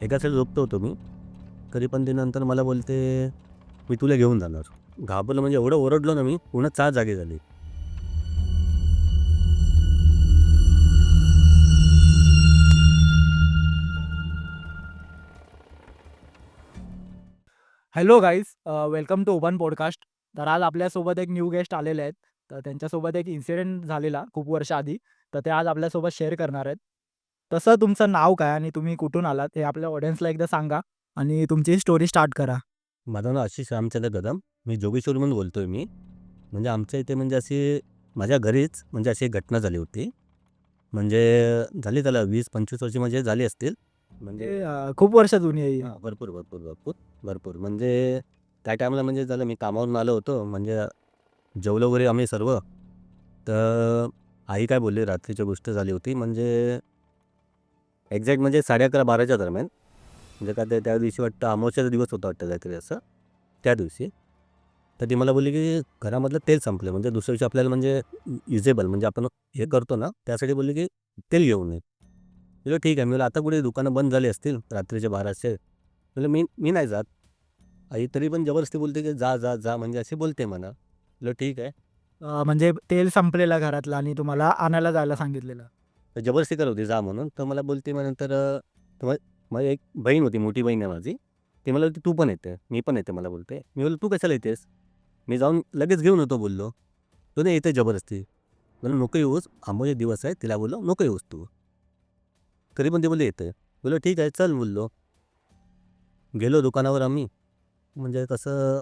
एका साईड झोपतो होतो मी. तरी पण ती नंतर मला बोलते मी तुला घेऊन जाणार. घाबरलं म्हणजे एवढं ओरडलो ना मी पूर्ण चार जागी झाली. Hello guys welcome to open podcast तर आज आपल्यासोबत एक न्यू गेस्ट आलेले आहेत. तर त्यांच्यासोबत एक इन्सिडेंट झालेला खूप वर्ष आधी. तर ते आज आपल्यासोबत शेअर करणार आहेत. तसं तुमचं नाव काय आणि तुम्ही कुठून आलात हे आपल्या ऑडियन्सला एकदा सांगा आणि तुमची स्टोरी स्टार्ट करा. माझं नाव आशिष रामचंद्र कदम. मी जोगेश्वरमधून बोलतो आहे मी. म्हणजे आमच्या इथे म्हणजे अशी माझ्या घरीच म्हणजे अशी एक घटना झाली होती. म्हणजे झाली त्याला वीस पंचवीस वर्ष म्हणजे झाली असतील. म्हणजे अं, खूप वर्ष जुनी आहे ही. हां, भरपूर, भरपूर, भरपूर, भरपूर. म्हणजे त्या टायमाला म्हणजे झालं मी कामावरून आलो होतो. म्हणजे जेवलो वगैरे आम्ही सर्व. तर आई काय बोलली रात्रीची गोष्ट झाली होती. म्हणजे एक्झॅक्ट म्हणजे 11:30-12च्या दरम्यान. म्हणजे काय ते त्या दिवशी वाटतं अमावस्याचा दिवस होता वाटतं काहीतरी असं, त्या दिवशी. तर ती मला बोलली की घरामधलं तेल संपलं म्हणजे दुसऱ्या दिवशी आपल्याला म्हणजे युजेबल म्हणजे आपण हे करतो ना, त्यासाठी बोलली की तेल घेऊन ये. म्हणजे ठीक आहे. मी आता कुठे दुकानं बंद झाली असतील रात्रीचे 12चे. म्हटलं मी मी नाही जात. आई तरी पण जबरदस्ती बोलते की जा, जा, जा म्हणजे असे बोलते म्हणा. म्हटलं ठीक आहे. म्हणजे तेल संपलेलं घरातलं आणि तुम्हाला आणायला जायला सांगितलेलं तर जबरदस्ती करत होती जा म्हणून. तर मला बोलते मग नंतर तर मग माझी एक बहीण होती, मोठी बहीण आहे माझी. ती मला बोलते, "तू पण येते." मी पण येते मला बोलते. मी बोललो, "तू कशाला येतेस?" मी जाऊन लगेच घेऊन येतो बोललो. तो नाही येते जबरदस्ती. म्हणलं, "नको येऊस, आंबोचे दिवस आहे." तिला बोललो, "नको येऊस तू." तरी पण ती बोलली येते. बोललो, "ठीक आहे, चल." बोललो. गेलो दुकानावर आम्ही. म्हणजे कसं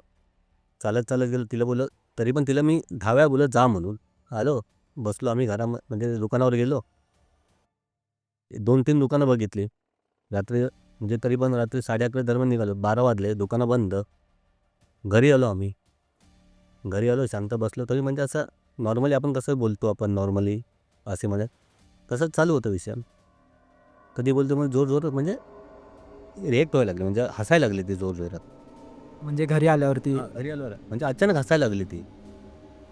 चालत, चालत गेलो. तिला बोललो तरी पण तिला मी 10 वेळा जा म्हणून. आलो, बसलो आम्ही घरामध्ये म्हणजे दुकानावर गेलो. 2-3 दुकानं बघितली. रात्री म्हणजे तरी पण रात्री 11:30 दरम्यान निघालो. 12 वाजले, दुकानं बंद. घरी आलो आम्ही. घरी आलो, शांत बसलो. तरी म्हणजे असं नॉर्मली आपण कसं बोलतो आपण नॉर्मली असे म्हणजे तसंच चालू होतं विषय. कधी बोलतो मग जोर-जोरात म्हणजे रिएक्ट व्हायला लागली म्हणजे हसायला लागली ती जोरजोरात. म्हणजे घरी आल्यावरती घरी आलो म्हणजे अचानक हसायला लागली ती.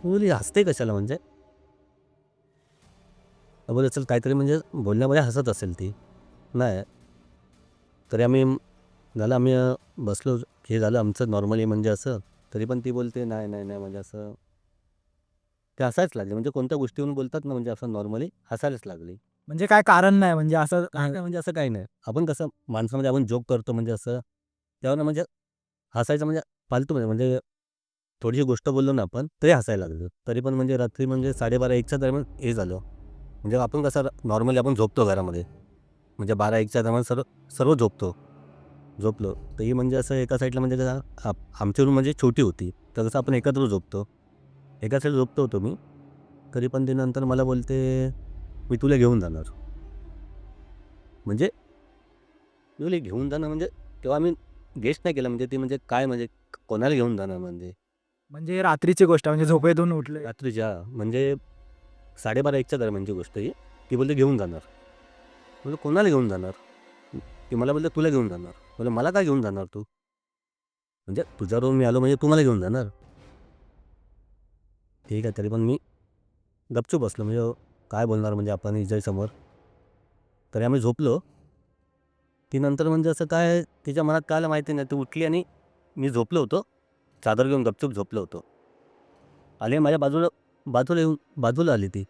मी बोलली हसते कशाला म्हणजे? बोलले चल काहीतरी म्हणजे बोलण्यामध्ये हसत असेल ती. नाही. तरी आम्ही झालं आम्ही बसलो हे झालं आमचं नॉर्मली म्हणजे असं. तरी पण ती बोलते नाही, नाही, नाही म्हणजे असं ते हसायलाच लागले. म्हणजे कोणत्या गोष्टीवरून बोलतात ना म्हणजे असं नॉर्मली हसायलाच लागली. म्हणजे काय कारण नाही म्हणजे असं काय नाही म्हणजे असं काही नाही. आपण कसं माणसामध्ये आपण जोक करतो म्हणजे असं त्यावरून म्हणजे हसायचं म्हणजे फालतू म्हणजे म्हणजे थोडीशी गोष्ट बोललो ना आपण तरी हसायला लागलं. तरी पण म्हणजे रात्री म्हणजे 12:30-1च्या दरम्यान हे झालं. म्हणजे आपण कसं नॉर्मली आपण झोपतो घरामध्ये. म्हणजे 12-1च्या दरम्यान सर्व सर्व झोपतो. झोपलो. तर ही म्हणजे असं एका साईडला म्हणजे कसं आमची रूम म्हणजे छोटी होती. तर कसं आपण एकत्र झोपतो. एका साईड झोपतो होतो मी. तरी पण ती नंतर मला बोलते मी तुला घेऊन जाणार. म्हणजे मी बोलले घेऊन जाणं म्हणजे तेव्हा आम्ही गेस नाही केलं म्हणजे ती म्हणजे काय म्हणजे कोणाला घेऊन जाणार म्हणजे? म्हणजे रात्रीची गोष्ट म्हणजे झोपेतून उठले. रात्रीच्या म्हणजे 12:30-1च्या दरम्यानची गोष्ट ही. ती बोलते घेऊन जाणार. म्हणजे कोणाला घेऊन जाणार? ती मला बोलते तुला घेऊन जाणार. म्हटलं मला काय घेऊन जाणार तू? म्हणजे तुझ्याबरोबर मी आलो म्हणजे तू मला घेऊन जाणार? ठीक आहे. तरी पण मी गपचूप बसलो म्हणजे काय बोलणार म्हणजे आपण हिच्यासमोर. तरी आम्ही झोपलो. ती नंतर म्हणजे असं काय तिच्या मनात काय माहिती नाही. ती उठली आणि मी झोपलो होतो. चादर घेऊन गपचूप झोपलो होतो. आली माझ्या बाजूला बाजूला येऊन बाजूला आली ती.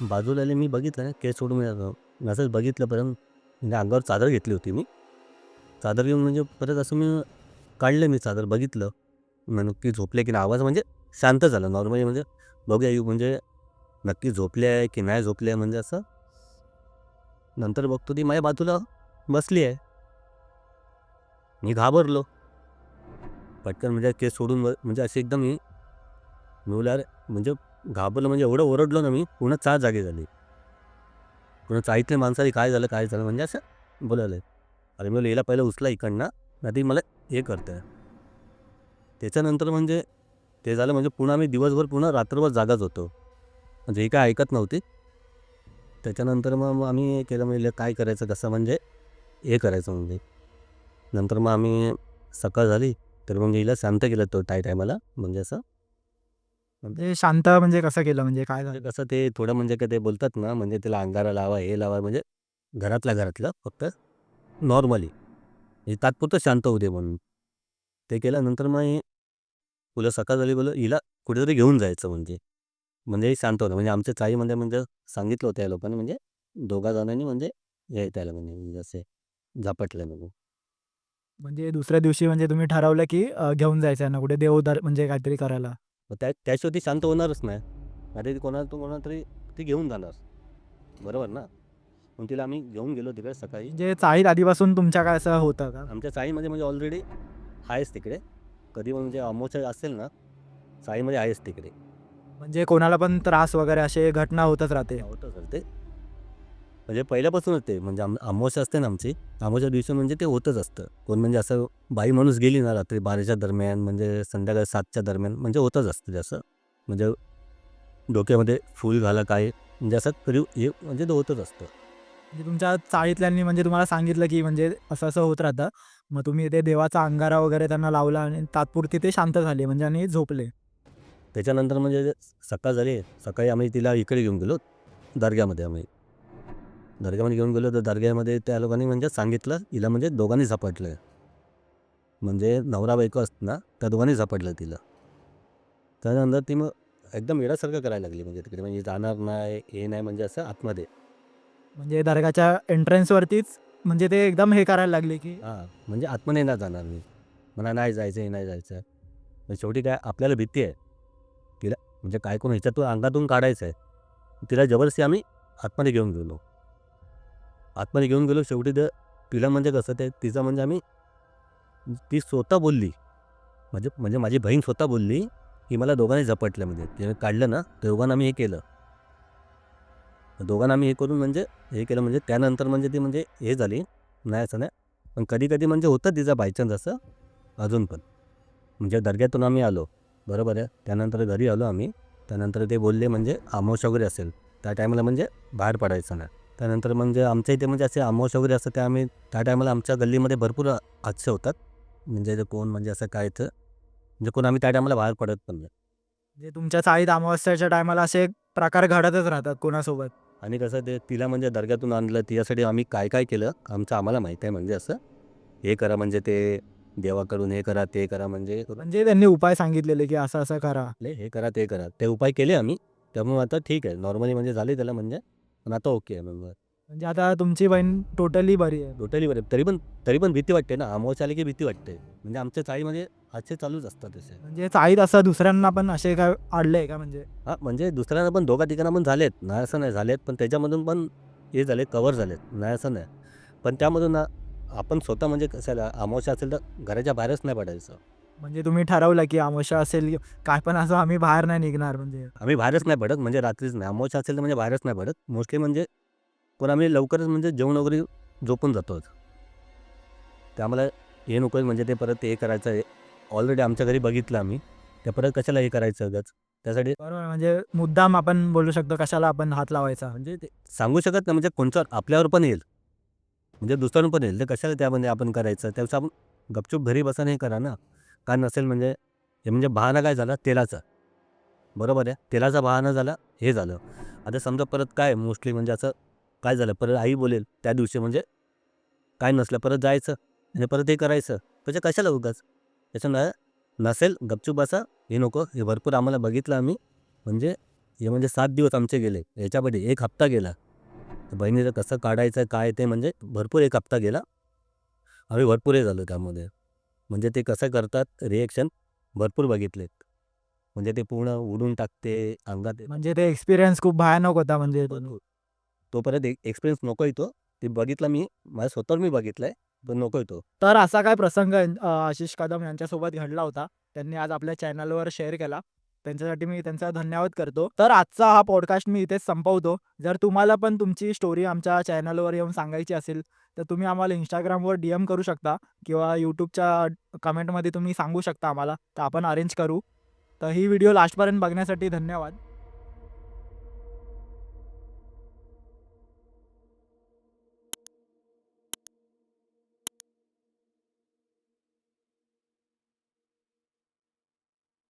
बाजूला आली मी बघितलं केस सोडून मी असंच बघितलं परत म्हणजे अंगावर चादर घेतली होती मी. चादर घेऊन म्हणजे परत असं मी काढलं मी चादर बघितलं. मग नक्की झोपले की नाही आवाज म्हणजे शांत झाला नॉर्मली म्हणजे बघूया येऊ म्हणजे नक्की झोपले आहे की नाही झोपले आहे म्हणजे असं. नंतर बघतो ती माझ्या बाजूला बसली आहे. मी घाबरलो. पटकन म्हणजे केस सोडून म्हणजे अशी एकदम मी मी बोला अरे म्हणजे घाबरलं म्हणजे एवढं ओरडलो ना मी पूर्ण चार जागी झाली. पूर्ण चाळीतले माणसाने काय झालं, काय झालं म्हणजे असं बोलायले. अरे मी बोललो पहिलं उचला इकडनं नाही ती मला हे करते. त्याच्यानंतर म्हणजे ते झालं म्हणजे पुन्हा आम्ही दिवसभर पुन्हा रात्रभर जागाच होतो. म्हणजे ही काय ऐकत नव्हती. त्याच्यानंतर मग आम्ही केलं म्हणजे काय करायचं कसं म्हणजे हे करायचं म्हणजे. नंतर मग आम्ही सकाळ झाली तर मग हिला शांत केलं तो टाय टायमाला म्हणजे असं. म्हणजे शांत म्हणजे कसं केलं? म्हणजे काय झालं? म्हणजे कसं ते थोडं म्हणजे काय ते बोलतात ना म्हणजे त्याला अंगारा लावा, हे लावा म्हणजे घरातल्या घरातलं फक्त. नॉर्मली. हे तात्पुरतं शांत होऊ दे म्हणून. ते केल्यानंतर मग हे तुला सकाळ झाली बोल हिला कुठेतरी घेऊन जायचं म्हणजे. म्हणजे हे शांत होतं म्हणजे आमच्या चाळीमध्ये म्हणजे सांगितलं होतं या लोकांनी म्हणजे दोघा जणांनी म्हणजे हे त्याला म्हणजे म्हणजे असे झपटलं म्हणून. म्हणजे दुसऱ्या दिवशी म्हणजे तुम्ही ठरवलं की अ, घेऊन जायचं आहे ना कुठे देवदार म्हणजे काहीतरी करायला? मग त्या त्याशिवाय ती शांत होणारच नाही. आता ती कोणाला तू कोणाला तरी ती घेऊन जाणार. बरोबर ना? मग तिला आम्ही घेऊन गेलो तिकडे सकाळी. म्हणजे चाळीत आधीपासून तुमच्या काय असं होतं का? आमच्या चाळीमध्ये म्हणजे ऑलरेडी आहेच तिकडे. कधी म्हणजे अमोच्या असेल ना चाळीमध्ये आहेच तिकडे. म्हणजे कोणाला पण त्रास वगैरे असे घटना होतच राहते. होतं सर ते म्हणजे पहिल्यापासूनच ते म्हणजे आम अमावस्या असते ना आमची अमावस्या दिवशी म्हणजे ते होतच असतं. कोण म्हणजे असं बाई माणूस गेली ना रात्री बाराच्या दरम्यान म्हणजे संध्याकाळी सातच्या दरम्यान म्हणजे होतच असतं जसं म्हणजे डोक्यामध्ये फूल घाला काय म्हणजे असं तरी हे म्हणजे ते होतच असतं. म्हणजे तुमच्या चाळीतल्यांनी म्हणजे तुम्हाला सांगितलं की म्हणजे असं असं होत राहतं. मग तुम्ही ते देवाचा अंगारा वगैरे त्यांना लावला आणि तात्पुरती ते शांत झाले म्हणजे आणि झोपले. त्याच्यानंतर म्हणजे सकाळ झाली सकाळी आम्ही तिला इकडे घेऊन गेलो दर्ग्यामध्ये आम्ही. दर्ग्यामध्ये घेऊन गेलो तर दर्ग्यामध्ये त्या लोकांनी म्हणजे सांगितलं हिला म्हणजे दोघांनी झपाटलं म्हणजे नवरा बायको असतं ना त्या दोघांनी झपाटलं तिला. त्यानंतर ती मग एकदम वेळासारखं करायला लागली म्हणजे तिकडे म्हणजे जाणार नाही हे नाही म्हणजे असं आतमध्ये. म्हणजे दर्गाच्या एंट्रन्सवरतीच म्हणजे ते एकदम हे करायला लागले की हां म्हणजे आतमध्ये नाही जाणार मी. मला नाही जायचं हे नाही जायचं पण शेवटी काय आपल्याला भीती आहे. तिला म्हणजे काय कोण ह्याच्यातून अंगातून काढायचं आहे तिला जबरदस्ती आम्ही आतमध्ये घेऊन गेलो. आतमध्ये घेऊन गेलो. शेवटी तर तिला म्हणजे कसं ते तिचं म्हणजे आम्ही ती स्वतः बोलली. म्हणजे म्हणजे माझी बहीण स्वतः बोलली की मला दोघांनी झपटलं म्हणजे. तिने काढलं ना दोघांना आम्ही हे केलं. दोघांना आम्ही हे करून म्हणजे हे केलं म्हणजे त्यानंतर म्हणजे ती म्हणजे हे झाली. नाही असं नाही. पण कधी कधी म्हणजे होतं तिचा बायचान्स असं अजून पण. म्हणजे दर्ग्यातून आम्ही आलो. बरोबर आहे. त्यानंतर घरी आलो आम्ही. त्यानंतर ते बोलले म्हणजे आमोश वगैरे असेल. त्या टायमाला म्हणजे बाहेर पडायचं नाही. त्यानंतर म्हणजे आमच्या इथे म्हणजे असे अमावस्या वगैरे असतं ते आम्ही त्या टायमाला आमच्या गल्लीमध्ये भरपूर हादसे होतात. म्हणजे ते कोण म्हणजे असं काय तर म्हणजे कोण आम्ही त्या टायमाला बाहेर पडत पण नाही. म्हणजे तुमच्या चाळीत अमावस्याच्या टायमाला असे प्रकार घडतच राहतात कोणासोबत? आणि कसं ते तिला म्हणजे दर्ग्यातून आणलं तिच्यासाठी आम्ही काय काय केलं आमचं आम्हाला माहीत आहे म्हणजे असं. हे करा म्हणजे ते देवाकडून हे करा ते करा म्हणजे म्हणजे त्यांनी उपाय सांगितलेले की असं असं करा. हे करा ते करा. ते उपाय केले आम्ही त्यामुळे आता ठीक आहे. नॉर्मली म्हणजे झाले त्याला म्हणजे. पण आता ओके आहे म्हणजे म्हणजे आता तुमची बहीण टोटली बरी आहे. टोटली बरे तरी पण तरी पण भीती वाटते ना. अमावस्या आली की भीती वाटते. म्हणजे आमच्या चाळीमध्ये असे चालूच असतात तसे. म्हणजे चाळीत असं दुसऱ्यांना पण असे काय आडले का म्हणजे? हां म्हणजे दुसऱ्यांना पण दोघा ठिकाणा पण झालेत. नाही असं नाही झालेत. पण त्याच्यामधून पण हे झाले कवर झालेत. नाही असं नाही. पण त्यामधून ना आपण स्वतः म्हणजे कशाला अमावस्या असेल तर घराच्या बाहेरच नाही पडायचं. म्हणजे तुम्ही ठरवलं की अमावस्या असेल काय पण असं आम्ही बाहेर नाही निघणार म्हणजे. आम्ही बाहेरच नाही पडत म्हणजे रात्रीच नाही. अमावस्या असेल तर म्हणजे बाहेरच नाही पडत. मोस्टली म्हणजे पण आम्ही लवकरच म्हणजे जेवण वगैरे झोपून जातो त्यामुळे हे नको म्हणजे ते परत हे करायचं आहे. ऑलरेडी आमच्या घरी बघितलं आम्ही. त्या परत कशाला हे करायचं त्यासाठी बरोबर म्हणजे मुद्दाम आपण बोलू शकतो कशाला आपण हात लावायचा. म्हणजे ते सांगू शकत नाही म्हणजे कोणचं आपल्यावर पण येईल. म्हणजे दुसऱ्यावर पण येईल. तर कशाला त्यामध्ये आपण करायचं? त्यापेक्षा आपण गपचूप घरी बसा हे करा ना. काय नसेल म्हणजे? हे म्हणजे बहाणा काय झाला? तेलाचा. बरोबर आहे. तेलाचा बहाणा झाला हे झालं. आता समजा परत काय मोस्टली म्हणजे असं काय झालं? परत आई बोलेल त्या दिवशी म्हणजे काय नसलं परत जायचं आणि परत हे करायचं. त्याच्या कशाला उगाच? त्याच्यानं नसेल गपचूप असा हे नको हे भरपूर आम्हाला बघितलं आम्ही. म्हणजे हे म्हणजे सात दिवस आमचे गेले. याच्यामध्ये एक हप्ता गेला. तर बहिणीचं कसं काढायचं काय ते म्हणजे भरपूर एक हप्ता गेला. आम्ही भरपूर हे झालो त्यामध्ये. म्हणजे ते कसं करतात? रिएक्शन भरपूर बघितलेत. म्हणजे ते पूर्ण उडून टाकते अंगात येतं. म्हणजे ते एक्सपिरियन्स खूप भयानक होता म्हणजे भरपूर. तो परत एक एक्सपिरियन्स नको येतो ते बघितला मी माझ्या स्वतःवर मी बघितलंय पण नको येतो तर असा काय प्रसंग अ, आशिष कदम यांच्यासोबत घडला होता. त्यांनी आज आपल्या चॅनलवर शेअर केला. त्यांच्यासाठी मी त्यांचा धन्यवाद करतो. तर आजचा हा पॉडकास्ट मी इथेच संपवतो. जर तुम्हाला पण तुमची स्टोरी आमच्या चॅनलवर येऊन सांगायची असेल तर तुम्ही आम्हाला इंस्टाग्रामवर डी एम करू शकता किंवा यूट्यूबच्या कमेंटमध्ये तुम्ही सांगू शकता आम्हाला. तर आपण अरेंज करू. तर ही व्हिडिओ लास्टपर्यंत बघण्यासाठी धन्यवाद.